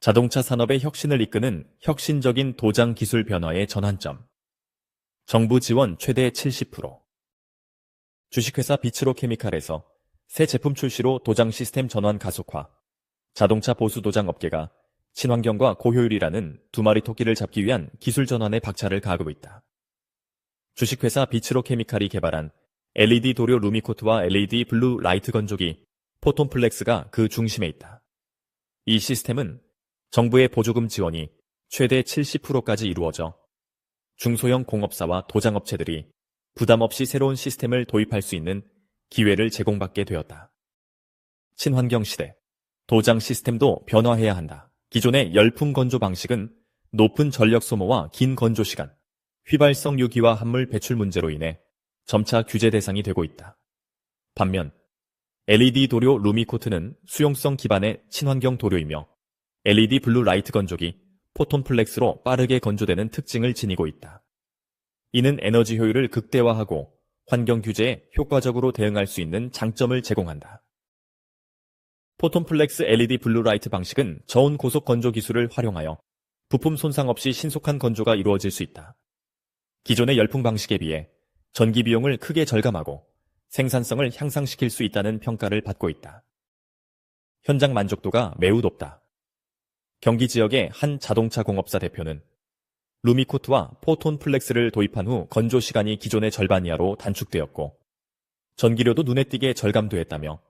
자동차 산업의 혁신을 이끄는 혁신적인 도장 기술 변화의 전환점. 정부 지원 최대 70%. 주식회사 비츠로 케미칼에서 새 제품 출시로 도장 시스템 전환 가속화. 자동차 보수 도장 업계가 친환경과 고효율이라는 두 마리 토끼를 잡기 위한 기술 전환에 박차를 가하고 있다. 주식회사 비츠로 케미칼이 개발한 LED 도료 루미코트와 LED 블루 라이트 건조기 포톤플렉스가 그 중심에 있다. 이 시스템은 정부의 보조금 지원이 최대 70%까지 이루어져 중소형 공업사와 도장업체들이 부담 없이 새로운 시스템을 도입할 수 있는 기회를 제공받게 되었다. 친환경 시대. 도장 시스템도 변화해야 한다. 기존의 열풍 건조 방식은 높은 전력 소모와 긴 건조 시간, 휘발성 유기와 합물 배출 문제로 인해 점차 규제 대상이 되고 있다. 반면 LED 도료 루미코트는 수용성 기반의 친환경 도료이며 LED 블루 라이트 건조기 포톤 플렉스로 빠르게 건조되는 특징을 지니고 있다. 이는 에너지 효율을 극대화하고 환경 규제에 효과적으로 대응할 수 있는 장점을 제공한다. 포톤 플렉스 LED 블루 라이트 방식은 저온 고속 건조 기술을 활용하여 부품 손상 없이 신속한 건조가 이루어질 수 있다. 기존의 열풍 방식에 비해 전기 비용을 크게 절감하고 생산성을 향상시킬 수 있다는 평가를 받고 있다. 현장 만족도가 매우 높다. 경기 지역의 한 자동차 공업사 대표는 루미코트와 포톤 플렉스를 도입한 후 건조 시간이 기존의 절반 이하로 단축되었고 전기료도 눈에 띄게 절감되었다며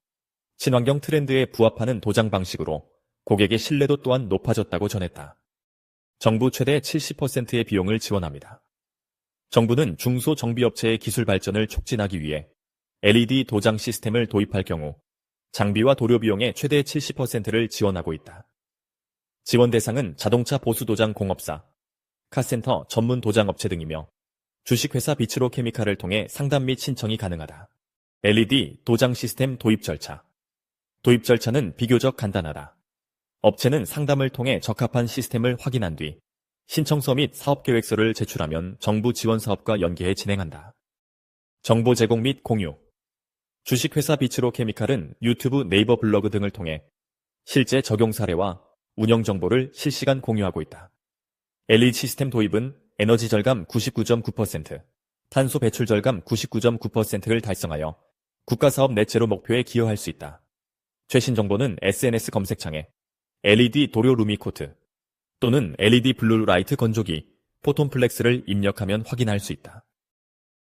친환경 트렌드에 부합하는 도장 방식으로 고객의 신뢰도 또한 높아졌다고 전했다. 정부 최대 70%의 비용을 지원합니다. 정부는 중소정비업체의 기술 발전을 촉진하기 위해 LED 도장 시스템을 도입할 경우 장비와 도료 비용의 최대 70%를 지원하고 있다. 지원 대상은 자동차 보수 도장 공업사, 카센터 전문 도장 업체 등이며 주식회사 비츠로 케미칼을 통해 상담 및 신청이 가능하다. LED 도장 시스템 도입 절차. 도입 절차는 비교적 간단하다. 업체는 상담을 통해 적합한 시스템을 확인한 뒤 신청서 및 사업계획서를 제출하면 정부 지원 사업과 연계해 진행한다. 정보 제공 및 공유. 주식회사 비츠로 케미칼은 유튜브 네이버 블로그 등을 통해 실제 적용 사례와 운영 정보를 실시간 공유하고 있다. LED 시스템 도입은 에너지 절감 99.9%, 탄소 배출 절감 99.9%를 달성하여 국가사업 넷제로 목표에 기여할 수 있다. 최신 정보는 SNS 검색창에 LED 도료 루미코트 또는 LED 블루 라이트 건조기 포톤플렉스를 입력하면 확인할 수 있다.